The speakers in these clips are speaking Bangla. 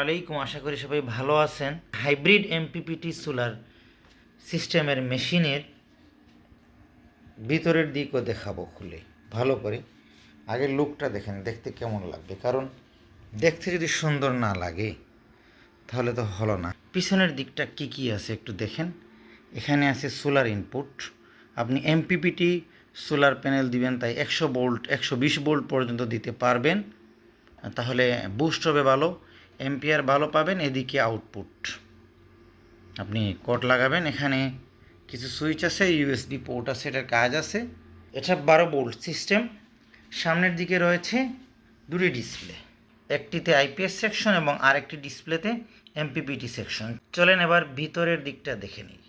আলাইকুম। আশা করি সবাই ভালো আছেন। হাইব্রিড এমপিপিটি সোলার সিস্টেমের মেশিনের ভিতরের দিকও দেখাবো খুলে। ভালো করে। আগের লুকটা দেখেন, দেখতে কেমন লাগবে? কারণ দেখতে যদি সুন্দর না লাগে, তাহলে তো হলো না। পিছনের দিকটা কি কি আছে একটু দেখেন। এখানে আছে সোলার ইনপুট। আপনি এমপিপিটি সোলার প্যানেল দিবেন, তাই একশো বোল্ট একশো বিশ বোল্ট পর্যন্ত দিতে পারবেন। তাহলে বুস্ট হবে ভালো। এম্পিয়ার ভালো পাবেন, এদিকে আউটপুট আপনি কোড লাগাবেন, এখানে কিছু সুইচ আছে ইউএসবি পোর্ট আছে, এটার কাজ আছে। এটা বারো বোল্ট সিস্টেম সামনের দিকে রয়েছে দুটি ডিসপ্লে একটিতে আইপিএস সেকশন এবং আরেকটি ডিসপ্লেতে এমপিপিটি সেকশন চলেন এবার ভিতরের দিকটা দেখে নিই।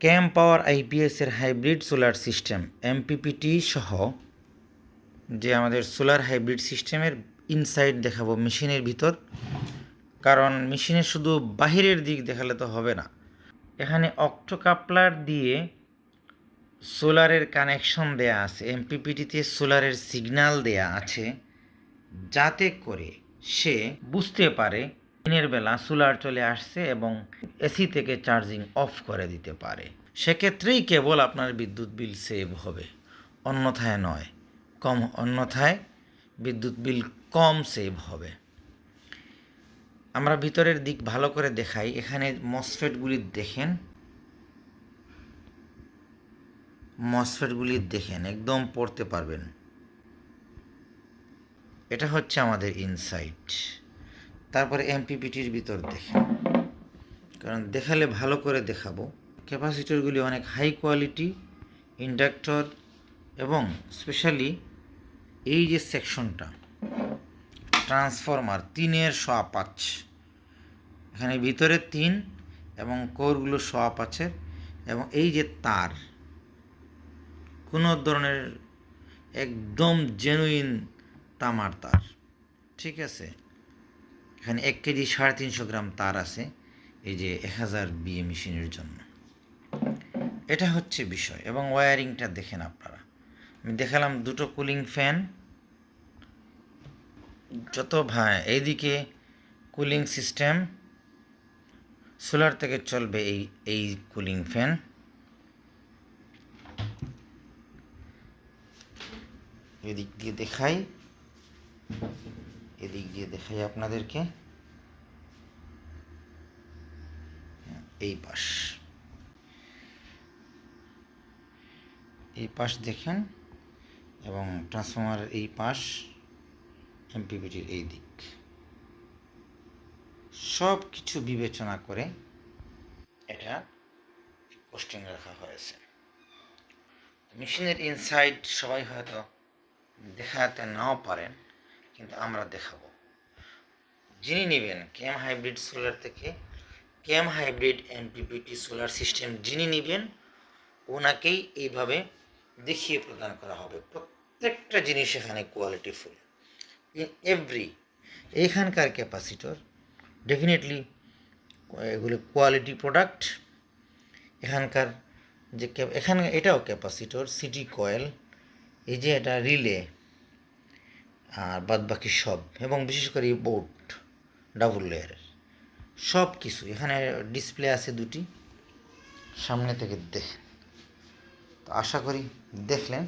ক্যাম পাওয়ার আইপিএসের হাইব্রিড সোলার সিস্টেম এমপিপিটি সহ যে আমাদের সোলার হাইব্রিড সিস্টেমের ইনসাইড দেখাবো মেশিনের ভিতর। কারণ মেশিনে শুধু বাহিরের দিক দেখালে তো হবে না। এখানে অক্টোকাপলার দিয়ে সোলারের কানেকশন দেয়া আছে, এমপিপিটিতে সোলারের সিগন্যাল দেয়া আছে, যাতে করে সে বুঝতে পারে দিনের বেলা সোলার চলে আসছে এবং এসি থেকে চার্জিং অফ করে দিতে পারে। সেক্ষেত্রেই কেবল আপনার বিদ্যুৎ বিল সেভ হবে, অন্যথায় নয়, কম, অন্যথায় বিদ্যুৎ বিল কম সেভ হবে। আমরা ভিতরের দিক ভালো করে দেখাই। এখানে মসফেটগুলি দেখেন। মসফেটগুলি দেখেন, একদম পড়তে পারবেন। এটা হচ্ছে আমাদের ইনসাইট তারপরে এমপিপিটির ভিতর দেখেন। কারণ দেখালে ভালো করে দেখাবো। ক্যাপাসিটরগুলি অনেক হাই কোয়ালিটি ইন্ডাক্টর এবং স্পেশালি এই যে সেকশনটা ট্রান্সফরমার, তিনের সোয়া পাঁচ এখানে ভিতরে তিন এবং কোরগুলো সোয়া পাঁচের এবং এই যে তার, কোনো ধরনের একদম জেনুইন তামার তার, ঠিক আছে? এখানে এক কেজি সাড়ে তিনশো গ্রাম তার আছে, এই যে এক হাজার বিএ মেশিনের জন্য। এটা হচ্ছে বিষয় এবং ওয়ারিংটা দেখেন আপনারা। আমি দেখালাম দুটো কুলিং ফ্যান যত ভাই, এইদিকে কুলিং সিস্টেম সোলার থেকে চলবে এই এই কুলিং ফ্যান এদিক দিয়ে দেখাই, এদিক দিয়ে দেখাই আপনাদেরকে। এই পাশ। এই পাশ দেখেন, এবং ট্রান্সফর্মারের এই পাশ। এমপিপিটির এই দিক। সব কিছু বিবেচনা করে এটা পোস্টিং রাখা হয়েছে। মেশিনের ইনসাইড সবাই হয়তো দেখাতে নাও পারেন, কিন্তু আমরা দেখাবো। যিনি নেবেন কেম হাইব্রিড সোলার থেকে কেম হাইব্রিড এমপিপিটি সোলার সিস্টেম যিনি নেবেন, ওনাকেই এইভাবে দেখিয়ে প্রদান করা হবে। প্রত্যেকটা জিনিস এখানে কোয়ালিটিফুল এভরি এখানকার ক্যাপাসিটর ডেফিনেটলি এগুলো কোয়ালিটি প্রোডাক্ট এখানকার যে এখানে, এটাও ক্যাপাসিটর সিটি কয়েল এই যে এটা রিলে আর বাদ বাকি সব, এবং বিশেষ করে এই বোর্ড ডাবল লেয়ারের সব কিছু এখানে ডিসপ্লে আছে দুটি, সামনে থেকে দেখেন। তো আশা করি দেখলেন।